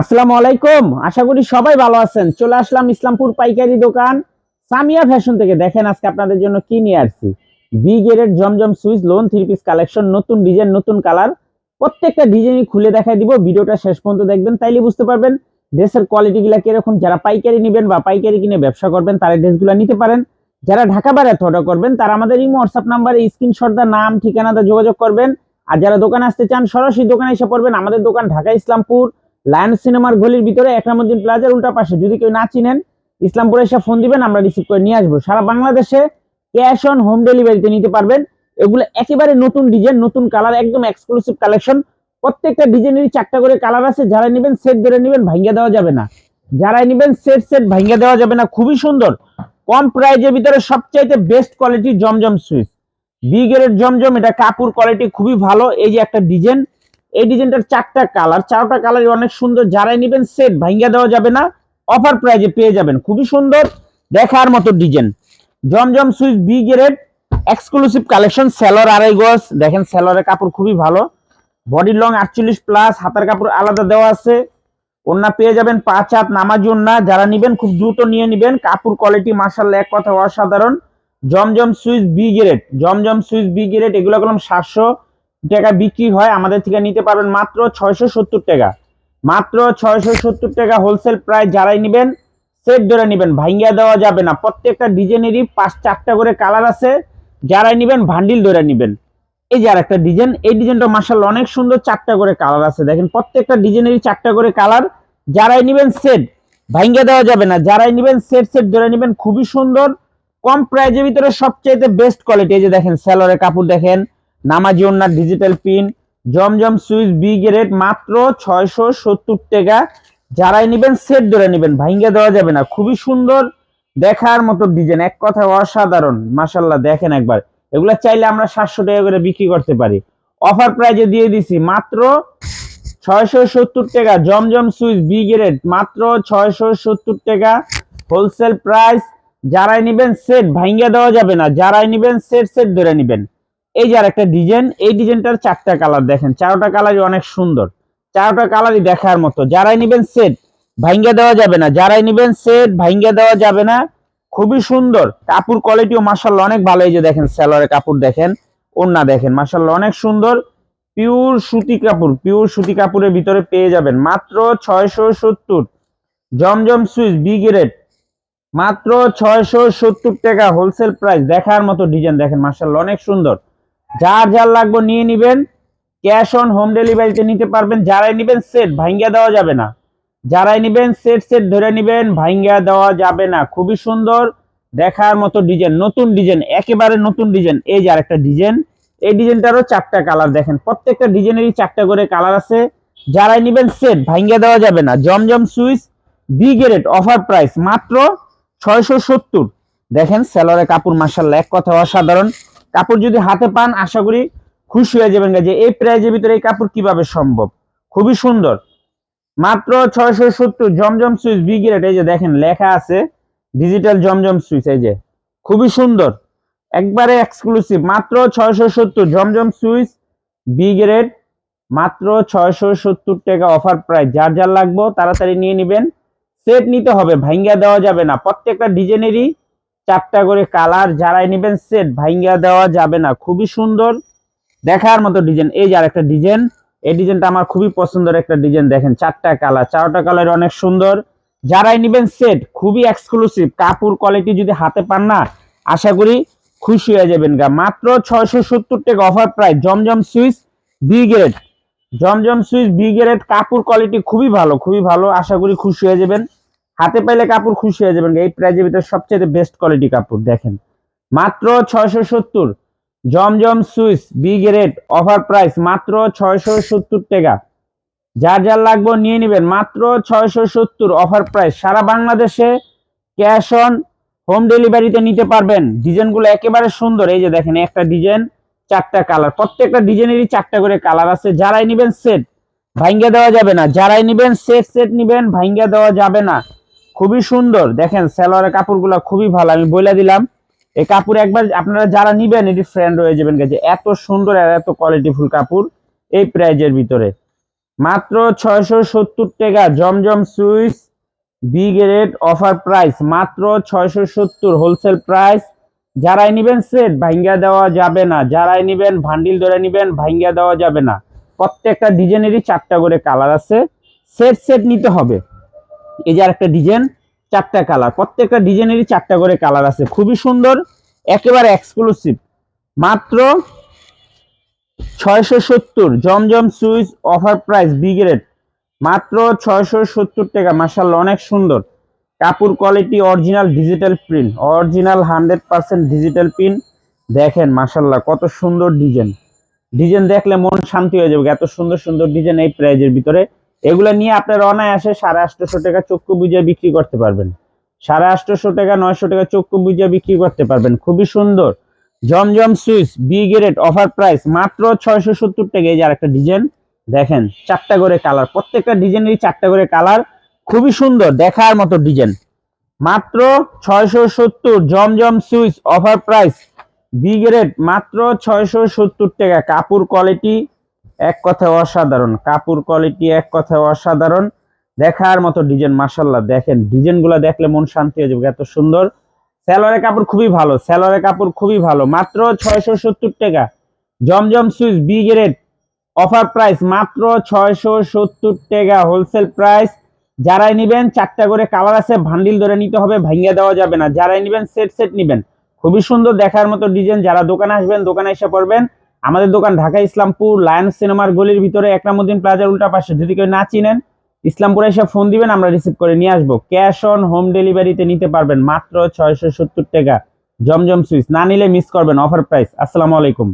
আসসালামু আলাইকুম। আশা করি সবাই ভালো আছেন। চলে আসলাম ইসলামপুর পাইকারি দোকান। সামিয়া ফ্যাশন থেকে দেখেন আজকে আপনাদের জন্য কি নিয়ে আসছি। B grade Zamzam Swiss lawn three piece collection নতুন ডিজাইন নতুন কালার প্রত্যেকটা ডিজাইনই খুলে দেখাই দিব। ভিডিওটা শেষ পর্যন্ত দেখবেন, তাইলে বুঝতে পারবেন ড্রেসের কোয়ালিটি গুলা কীরকম। যারা পাইকারি নেবেন বা পাইকারি কিনে ব্যবসা করবেন, তারা ড্রেসগুলো নিতে পারেন। যারা ঢাকা বাইরে অর্ডার করবেন, তারা আমাদের এই হোয়াটসঅ্যাপ নাম্বারে স্ক্রিনশট দা নাম ঠিকানাটা যোগাযোগ করবেন। আর যারা দোকানে আসতে চান, সরাসরি দোকানে এসে পড়বেন। আমাদের দোকান ঢাকা ইসলামপুর। লায়ন সিনেমার গলির ভিতরে একরামুদ্দিন প্লাজার উল্টা পাশে। যদি কেউ না চিনেন, ইসলামপুরে এসে ফোন দিবেন, আমরা রিসিভ করে নিয়ে আসব। সারা বাংলাদেশে ক্যাশ অন হোম ডেলিভারিতে নিতে পারবেন। এগুলো একেবারে নতুন ডিজাইন, নতুন কালার, একদম এক্সক্লুসিভ কালেকশন প্রত্যেকটা ডিজাইনেরই চারটা করে কালার আছে। যারা নেবেন সেট ধরে নেবেন ভাঙ্গা দেওয়া যাবে না। যারাই নেবেন সেট সেট ভাঙ্গা দেওয়া যাবে না। খুবই সুন্দর। কম প্রাইজের ভিতরে সবচাইতে best quality Zamzam Swiss B grade Zamzam, এটা কাপড় কোয়ালিটি খুবই ভালো। এই যে একটা ডিজাইন এই ডিজাইনটার চারটা কালার। চারটা কালার অনেক সুন্দর। যারাই নেবেন সেট ভাঙ্গা দেওয়া যাবে না। অফার প্রাইজে পেয়ে যাবেন। খুবই সুন্দর দেখার মতো design. Zamzam Swiss B grade exclusive collection Sailor আড়াই গজ। দেখেন সেলরের কাপড় খুবই ভালো। বডি লং আটচল্লিশ প্লাস হাতের কাপড় আলাদা দেওয়া আছে। ওন্না পেয়ে যাবেন পাঁচ হাত নামাজ ওন্না যারা নিবেন, খুব দ্রুত নিয়ে নিবেন। কাপড় কোয়ালিটি মার্শাল এক কথা অসাধারণ। Zamzam Swiss B grade. Zamzam Swiss B grade, এগুলো করলাম সাতশো। টাকা বিক্রি হয়, আমাদের থেকে নিতে পারবেন মাত্র ছয়শো সত্তর টাকা। মাত্র ছয়শো সত্তর টাকা হোলসেল প্রাইস যারাই নিবেন সেট ধরে নিবেন, ভাঙ্গিয়া দেওয়া যাবে না। প্রত্যেকটা ডিজাইনেরই পাঁচ চারটা করে কালার আছে, যারাই নিবেন ভান্ডিল ধরে নিবেন। এই যে আর একটা ডিজাইন এই ডিজাইনটা মার্শাল অনেক সুন্দর চারটা করে কালার আছে। দেখেন, প্রত্যেকটা ডিজাইনেরই চারটা করে কালার যারাই নিবেন সেট ভাঙ্গিয়া দেওয়া যাবে না। যারাই নিবেন সেট সেট ধরে নিবেন, খুবই সুন্দর। কম প্রাইজের ভিতরে সবচেয়ে বেস্ট কোয়ালিটি এই যে দেখেন স্যালোরের কাপড় দেখেন নামাজি ওনার ডিজিটাল পিন জমজম সুইচ বি গ্রেড মাত্র ছয়শো সত্তর টাকা। যারাই নিবেন সেট ধরে নিবেন ভাঙ্গা দেওয়া যাবে না। খুবই সুন্দর দেখার মতো ডিজাইন এক কথা অসাধারণ। মাসাল্লাহ দেখেন একবার। এগুলো চাইলে আমরা সাতশো টাকা করে বিক্রি করতে পারি। অফার প্রাইজে দিয়ে দিছি, মাত্র ছয়শো সত্তর টাকা। জমজম সুইচ বি গ্রেড মাত্র ছয়শো সত্তর টাকা। হোলসেল প্রাইস যারাই নিবেন সেট ভাঙ্গা দেওয়া যাবে না। যারাই নিবেন সেট সেট ধরে নিবেন। এই যে আর একটা ডিজাইন এই ডিজাইনটার চারটা কালার দেখেন। চারটা কালারই অনেক সুন্দর। চারটা কালারই দেখার মতো। যারাই নিবেন সেট ভাঙ্গা দেওয়া যাবে না। যারাই নিবেন সেট ভাঙ্গা দেওয়া যাবে না। খুবই সুন্দর। কাপড় কোয়ালিটিও মাসাল্লাহ অনেক ভালো। এই যে দেখেন সেলরের কাপড় দেখেন ওন্না দেখেন মাসাল্লাহ অনেক সুন্দর। পিওর সুতি কাপড় পিওর সুতি কাপড়ের ভিতরে পেয়ে যাবেন। মাত্র ছয়শো সত্তর। জমজম সুইচ বি গ্রেড মাত্র ছয়শো সত্তর টাকা হোলসেল প্রাইস দেখার মতো ডিজাইন দেখেন মাসাল্লাহ অনেক সুন্দর। যার যার লাগবে নিয়ে নিবেন। ক্যাশ অন হোম ডেলিভারিতে নিতে পারবেন। যারাই নিবেন সেট ভাঙ্গা দেওয়া যাবে না। যারাই নিবেন সেট সেট ধরে নিবেন ভাঙ্গা দেওয়া যাবে না। খুবই সুন্দর দেখার মতো ডিজাইন নতুন ডিজাইন একেবারে নতুন ডিজাইন এই যে আরেকটা ডিজাইন এই ডিজাইনটারও চারটা কালার দেখেন। প্রত্যেকটা ডিজাইনেরই চারটা করে কালার আছে। যারাই নিবেন সেট ভাঙ্গা দেওয়া যাবে না। Zamzam Swiss B grade offer price মাত্র ছয়শো সত্তর। দেখেন সেলরের কাপড় মার্শাল্লাহ এক কথা অসাধারণ। কাপড় যদি হাতে পান, আশা করি খুশি হয়ে যাবেন যে এই প্রাইজের ভিতরে এই কাপড় কীভাবে সম্ভব? খুবই সুন্দর। মাত্র ছয়শো সত্তর জমজম সুইচ বি গ্রেড এই যে দেখেন, লেখা আছে ডিজিটাল জমজম সুইচ, এই যে। খুবই সুন্দর। একবারে এক্সক্লুসিভ মাত্র ছয়শো সত্তর জমজম সুইচ বি গ্রেড মাত্র ছয়শো সত্তর টাকা অফার প্রাইস যার যার লাগবো, তাড়াতাড়ি নিয়ে নেবেন। সেট নিতে হবে ভাঙ্গা দেওয়া যাবে না। প্রত্যেকটা ডিজাইনেরই চারটা করে কালার যারাই নেবেন সেট ভাঙ্গা দেওয়া যাবে না। খুবই সুন্দর দেখার মতো ডিজাইন এই যে আরেকটা ডিজাইন এই ডিজাইনটা আমার খুবই পছন্দের একটা ডিজাইন দেখেন, চারটা কালার। চারটা কালার অনেক সুন্দর। যারাই নেবেন সেট খুবই এক্সক্লুসিভ কাপড় কোয়ালিটি যদি হাতে পান না, আশা করি খুশি হয়ে যাবেন গা। মাত্র ছয়শো সত্তর টাকা offer price Zamzam Swiss B grade Zamzam Swiss B grade কাপড় কোয়ালিটি খুবই ভালো খুবই ভালো। আশা করি খুশি হয়ে যাবেন। হাতে পাইলে কাপড় খুশি হয়ে যাবেন। এই প্রাইজের ভিতরে সবচেয়ে বেস্ট কোয়ালিটি কাপড়, দেখেন। মাত্র ছয়শো সত্তর। Zamzam Swiss B grade offer price মাত্র ছয়শো সত্তর টাকা। যার যার লাগবে নিয়ে নেবেন। মাত্র ছয়শো সত্তর অফার প্রাইস সারা বাংলাদেশে ক্যাশ অন হোম ডেলিভারিতে নিতে পারবেন। ডিজাইনগুলো একেবারে সুন্দর। এই যে দেখেন, একটা ডিজাইন, চারটা কালার প্রত্যেকটা ডিজাইনেরই চারটা করে কালার আছে। যারাই নেবেন সেট ভাঙ্গা দেওয়া যাবে না। যারাই নেবেন সেট সেট নেবেন ভাঙ্গা দেওয়া যাবে না। খুবই সুন্দর। দেখেন সেলোয়ারের কাপড়গুলো খুবই ভালো, আমি বলে দিলাম। এই কাপড় একবার আপনারা যারা নিবেন, এটি ফ্রেন্ড হয়ে যাবেন যে এত সুন্দর আর এত কোয়ালিটিফুল কাপড় এই প্রাইজের ভিতরে। মাত্র ছয়শো সত্তর টাকা, Zamzam Swiss B grade offer price মাত্র ছয়শো সত্তর হোলসেল প্রাইস যারাই নিবেন সেট ভাঙ্গা দেওয়া যাবে না। যারাই নিবেন ভান্ডিল ধরে নিবেন ভাঙ্গা দেওয়া যাবে না। প্রত্যেকটা ডিজাইনেরই চারটা করে কালার আছে। সেট সেট নিতে হবে। এই যে একটা ডিজাইন, চারটা কালার। প্রত্যেকটা ডিজাইনেরই চারটা করে কালার আছে। খুবই সুন্দর, একেবারে এক্সক্লুসিভ মাত্র ছয়শো সত্তর, Zamzam Swiss offer price, B grade. মাত্র ছয়শো সত্তর টাকা মাসাল্লাহ অনেক সুন্দর। কাপড় quality original digital print, original hundred percent digital print. দেখেন মাসাল্লাহ কত সুন্দর ডিজাইন। ডিজাইন দেখলে মন শান্তি হয়ে যাবে, এত সুন্দর সুন্দর ডিজাইন এই প্রাইজের ভিতরে। এগুলো নিয়ে আপনার অনায়াসে সাড়ে আটশোশো টাকা চক্ষু বুঝিয়ে বিক্রি করতে পারবেন। সাড়ে আটশোশো টাকা, নয়শো টাকা চক্ষু বুঝিয়ে বিক্রি করতে পারবেন। খুবই সুন্দর। Zamzam Swiss B grade offer price মাত্র ছয়শো সত্তর টাকা। এই যে একটা ডিজাইন দেখেন, চারটা করে কালার প্রত্যেকটা ডিজাইনেরই চারটা করে কালার খুবই সুন্দর, দেখার মতো ডিজাইন মাত্র ছয়শো সত্তর, Zamzam Swiss offer price B grade মাত্র ছয়শো সত্তর টাকা। কাপড় কোয়ালিটি এক কথায় অসাধারণ। কাপড় কোয়ালিটি এক কথায় অসাধারণ। দেখার মতো ডিজাইন মাসাল্লাহ দেখেন। ডিজাইনগুলো দেখলে মন শান্তি হয়ে যাবে, এত সুন্দর। স্যালোয়ারের কাপড় খুবই ভালো স্যালোয়ারের কাপড় খুবই ভালো। মাত্র ছয়শো সত্তর টাকা। Zamzam Swiss B grade offer price মাত্র ছয়শো সত্তর টাকা হোলসেল প্রাইস যারাই নিবেন, চারটা করে কালার আছে ভান্ডিল ধরে নিতে হবে, ভাঙ্গিয়ে দেওয়া যাবে না। যারাই নিবেন সেট সেট নিবেন। খুবই সুন্দর দেখার মতো ডিজাইন যারা দোকানে আসবেন, দোকানে এসে পড়বেন। আমাদের দোকান ঢাকা ইসলামপুর, লায়ন্স সিনেমার গলির ভিতরে একরামুদ্দিন প্লাজার উল্টা পাশে। যদি কেউ না চিনেন, ইসলামপুরে এসে ফোন দিবেন, আমরা রিসিভ করে নিয়ে আসব। ক্যাশ অন হোম ডেলিভারিতে নিতে পারবেন মাত্র ছয়শো সত্তর টাকা। জমজম সুইচ, না নিলে মিস করবেন অফার প্রাইস আসসালামু আলাইকুম।